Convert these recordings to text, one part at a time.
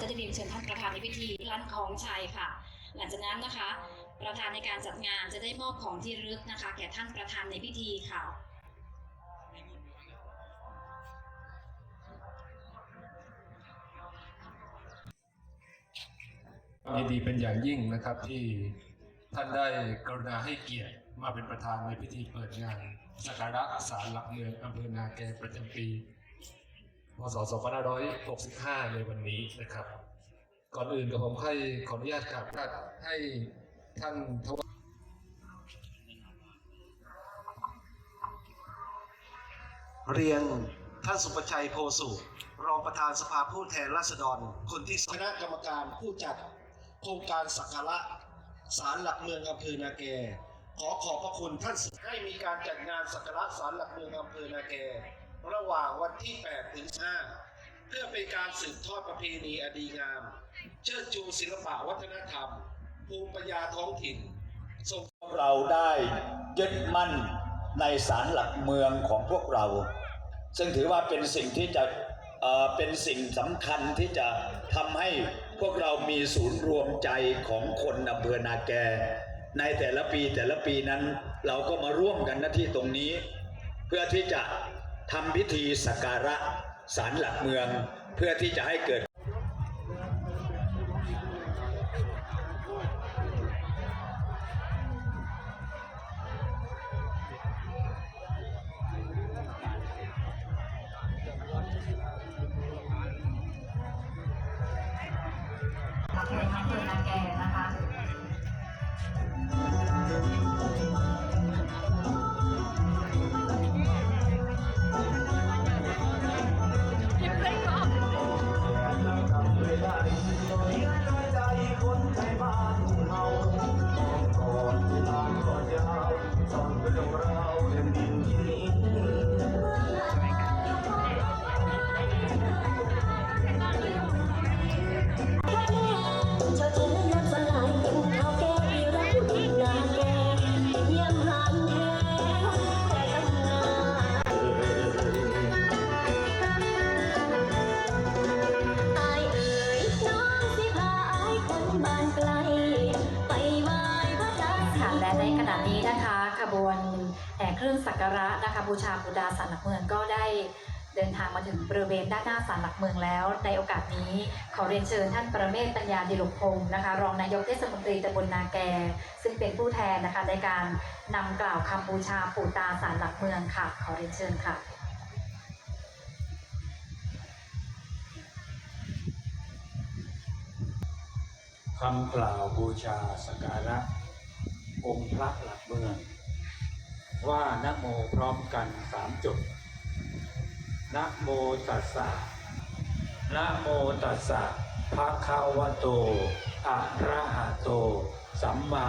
กนั้นจะได้เรียนเชิญท่านประธานในพิธีร้านของชัยค่ะ หลังจากนั้นนะคะ ประธานในการจัดงานจะได้มอบของที่ระลึกนะคะ แก่ท่านประธานในพิธีค่ะยินดีเป็นอย่างยิ่งนะครับที่ท่านได้กรุณาให้เกียรติมาเป็นประธานในพิธีเปิดงานสักการะศาลหลักเมืองอำเภอนาแกประจำปี พศ 2565 ในวันนี้นะครับ ก่อนอื่นกับผมให้ขออนุญาตกราบท่านให้ท่านทวเรียนท่านสุประชัยโพสุ รองประธานสภาผู้แทนราษฎร คนที่คณะกรรมการผู้จัดโครงการสักการะศาลหลักเมืองอำเภอนาแก ขอขอบพระคุณท่านให้มีการจัดงานสักการะศาลหลักเมืองอำเภอนาแก ระหว่างวันที่ 8 ถึง 5 เพื่อเป็นการสืบทอดประเพณีอดีงาม เชิดชูศิลปะวัฒนธรรม ภูมิปัญญาท้องถิ่นส่งเราได้ยึดมั่นในศาลหลักเมืองของพวกเรา ซึ่งถือว่าเป็นสิ่งที่จะเเป็นสิ่งสำคัญที่จะทำให้พวกเรามีศูนย์รวมใจของคนอำเภอนาแก ในแต่ละปีแต่ละปีนั้น เราก็มาร่วมกันหน้าที่ตรงนี้ เพื่อที่จะ ทำพิธีสักการะศาลหลักเมืองเพื่อที่จะให้เกิดหลักเมืองอำเภอนาแกนะคะ เครื่องสักการะนะคะบูชาบูดาสารหลักเมืองก็ได้เดินทางมาถึงบริเวณด้านหน้าศาลหลักเมืองแล้ว ในโอกาสนี้ขอเรียนเชิญท่านประเมศปัญญาดิลกพงศ์นะคะ รองนายกเทศมนตรีตำบลนาแก ซึ่งเป็นผู้แทนนะคะในการนำกล่าวคำบูชาปู่ตาสารหลักเมืองค่ะ ขอเรียนเชิญค่ะคำกล่าวบูชาสักการะองค์พระหลักเมือง ว่านะโมพร้อมกันสามจบนะโมตัสสะนะโมตัสสะภะคะวะโตอะระหะโต สัมมา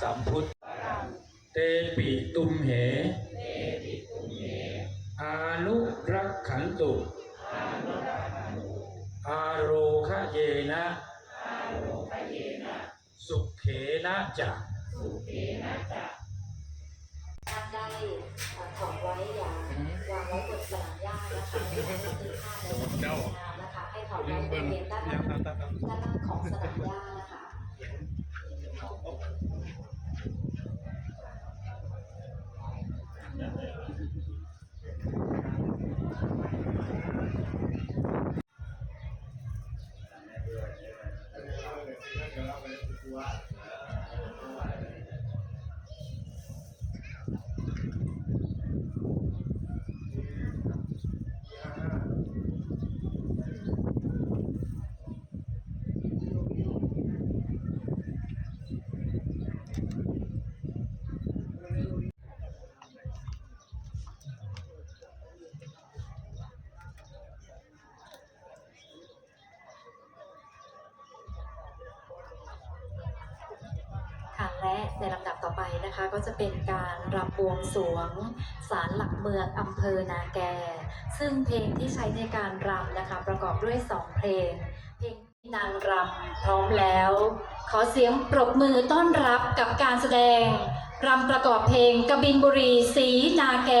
สัมพุทธเตปิตุมเหอานุรักขันตุอาโรคะเยนะสุเขนะจะท่านได้เอ่อ ถอดไว้อย่างวางไว้บนสนามหญ้านะคะในวันที่ห้าในวันที่งามนะคะให้ถอดไว้บริเวณด้านหน้าด้านหน้าของสนามหญ้า คะก็จะเป็นการรำบวงสวงสารหลักเมืองอำเภอนาแก ซึ่งเพลงที่ใช้ในการรำนะคะประกอบด้วยสองเพลง เพลงนางรำพร้อมแล้ว ขอเสียงปรบมือต้อนรับกับการแสดงรำประกอบเพลงกบินบุรีสีนาแก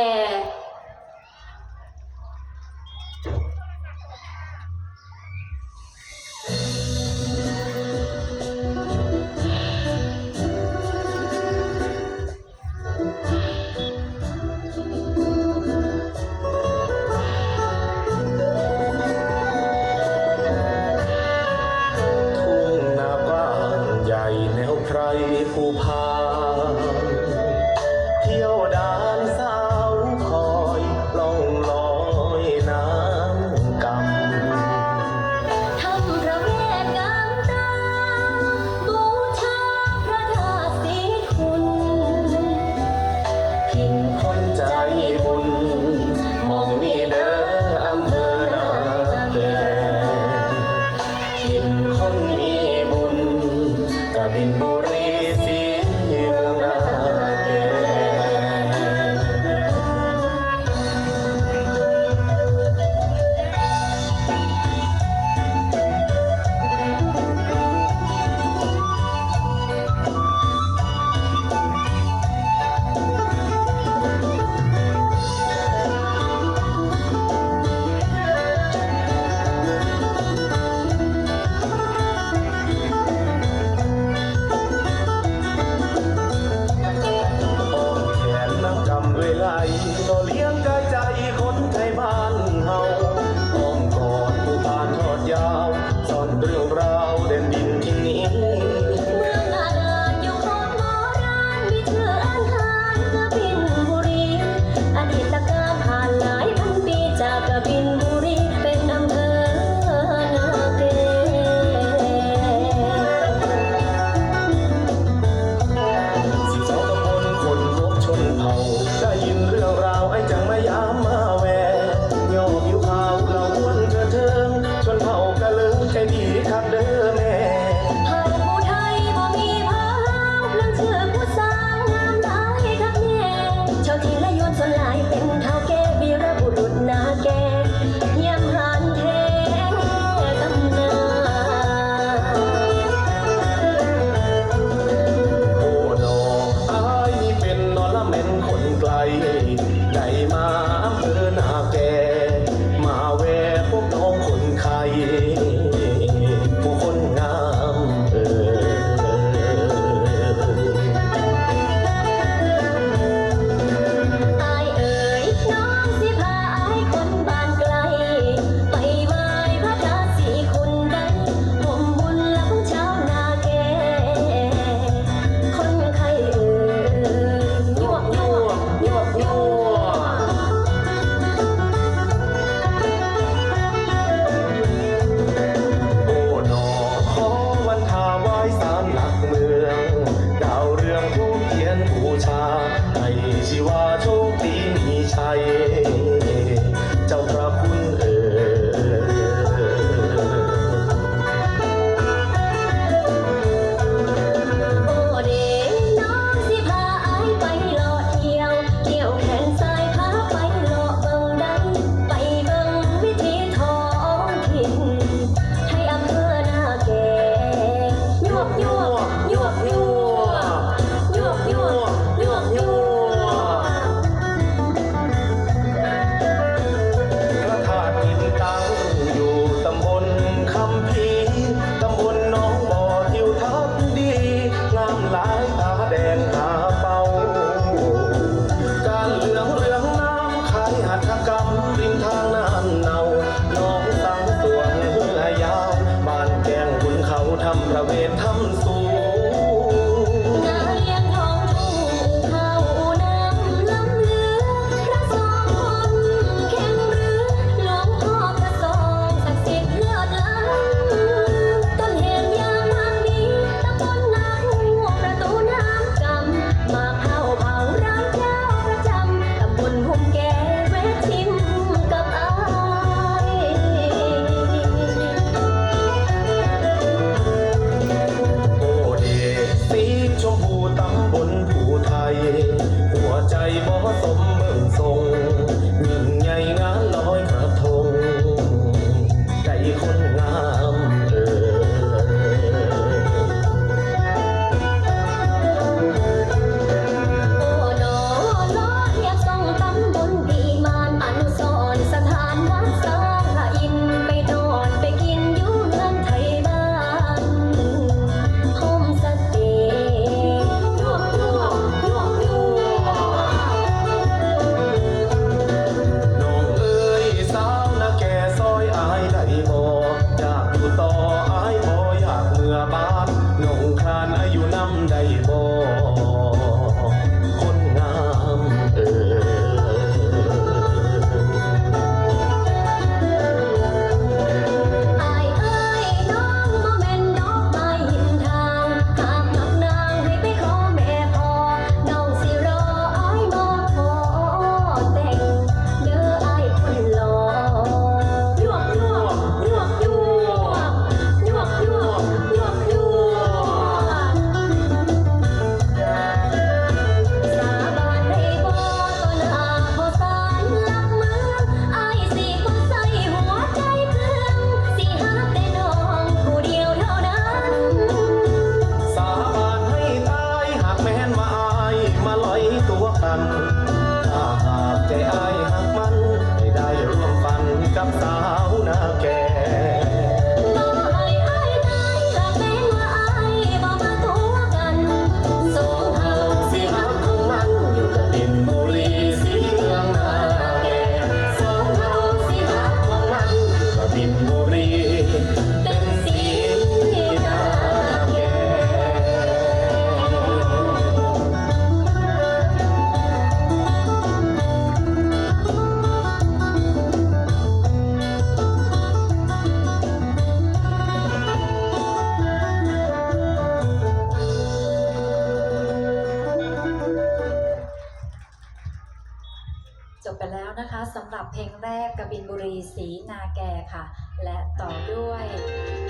ไปแล้วนะคะสำหรับเพลงแรกกบินบุรีสีนาแกค่ะ และต่อด้วย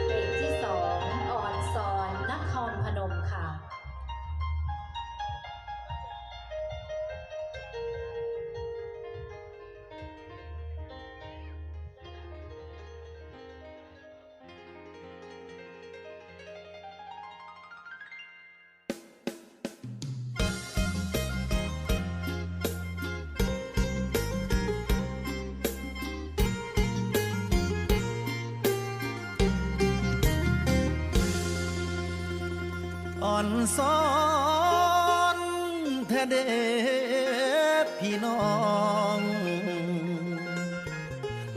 เพลงที่สองอ่อน อนแท้เด็ดพี่น้อง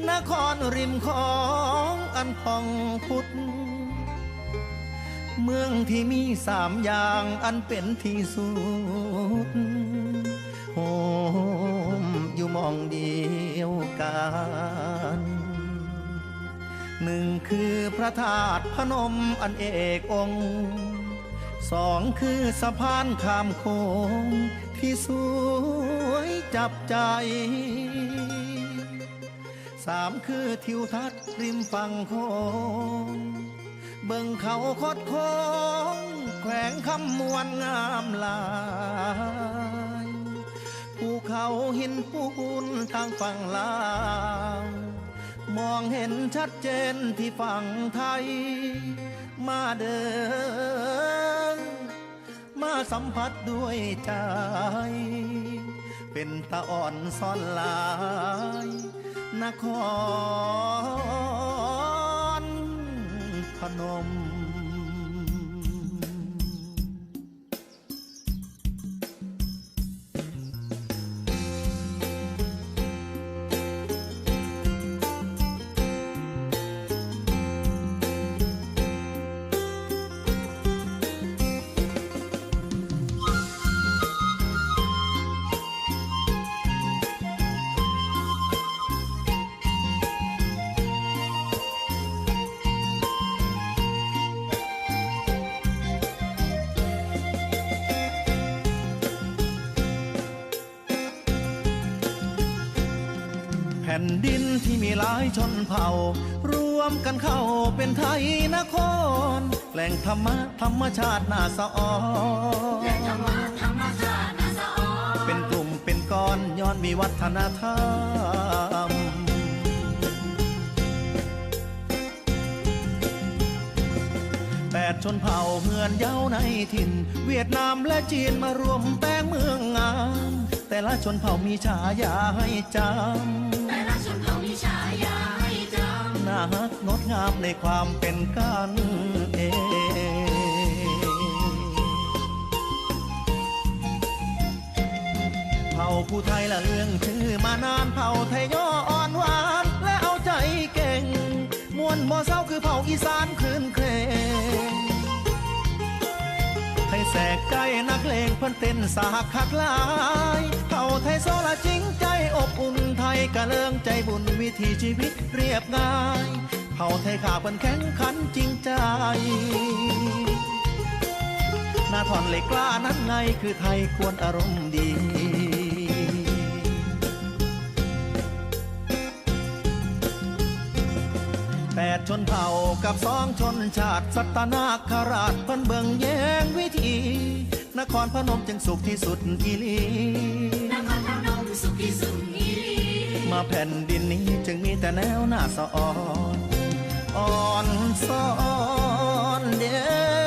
นครริมของอันพองพุทธเมืองที่มีสามอย่างอันเป็นที่สุดโฮมอยู่มองเดียวกันหนึ่งคือพระธาตุพนมอันเอกองค์ สองคือสะพานข้ามโค้งที่สวยจับใจสามคือทิวทัศน์ริมฝั่งโค้งเบิ่งเขาคดโค้งแขวงคำมวลงามลายภูเขาหินปูนทางฝั่งลาวมองเห็นชัดเจนที่ฝั่งไทย มาเดิน มาสัมผัสด้วยใจ เป็นตาอ่อนซ่อนลายนครพนม ดินที่มีหลายชนเผ่า รวมกันเข้าเป็นไทยนคร แหล่งธรรมะธรรมชาตินาสะออนเป็นกลุ่มเป็นก้อนย้อนมีวัฒนธรรมแปดชนเผ่าเมือนเย้าในถิ่น เวียดนามและจีนมารวมแปลงเมืองงามแต่ละชนเผ่ามีฉายาให้จำ น่าฮักงดงามในความเป็นกันเองเผ่าผู้ไทยละเรื่องชื่อมานานเผ่าไทยย่ออ่อนหวาน และเอาใจเก่ง มวนบ่เศร้าคือเผ่าอีสานคืนเครง แสกใจนักเลงเพื่อนเต้นสาหักคักลายเผ่าไทยโซลาจริงใจอบอุ่นไทยกระเลิงใจบุญวิถีชีวิตเรียบง่ายเผ่าไทยขาเพิ่นแข็งขันจริงใจหน้าถอนเหล็กกล้านั้นไงคือไทยควรอารมณ์ดี ดชนเผ่ากับสองชนชาติสัตนาคราชเพิ่นเบิงแยงวิธี นครพนมจึงสุขที่สุดอีลีนครพนมสุขที่สุดอีลีมาแผ่นดินนี้จึงมีแต่แนวหน้าสะอ่อนอ่อนสอนเด้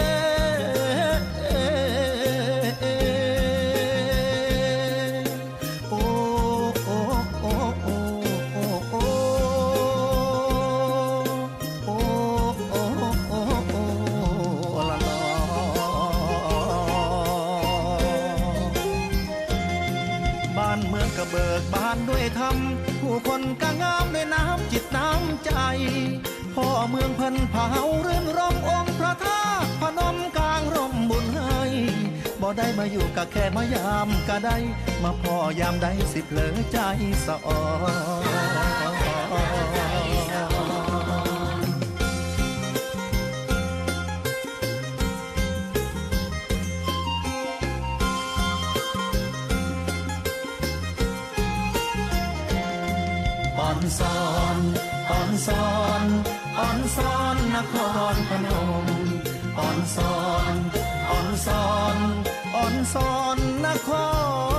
ได้มาอยู่กับแค่มายามก็ได้ มาพ่อยามใดสิเพลอใจสะออนอ่อนซอนอ่อนซอนอ่อนซอนนครพนมอ่อนซอนอ่อนซอน อนสอนนคร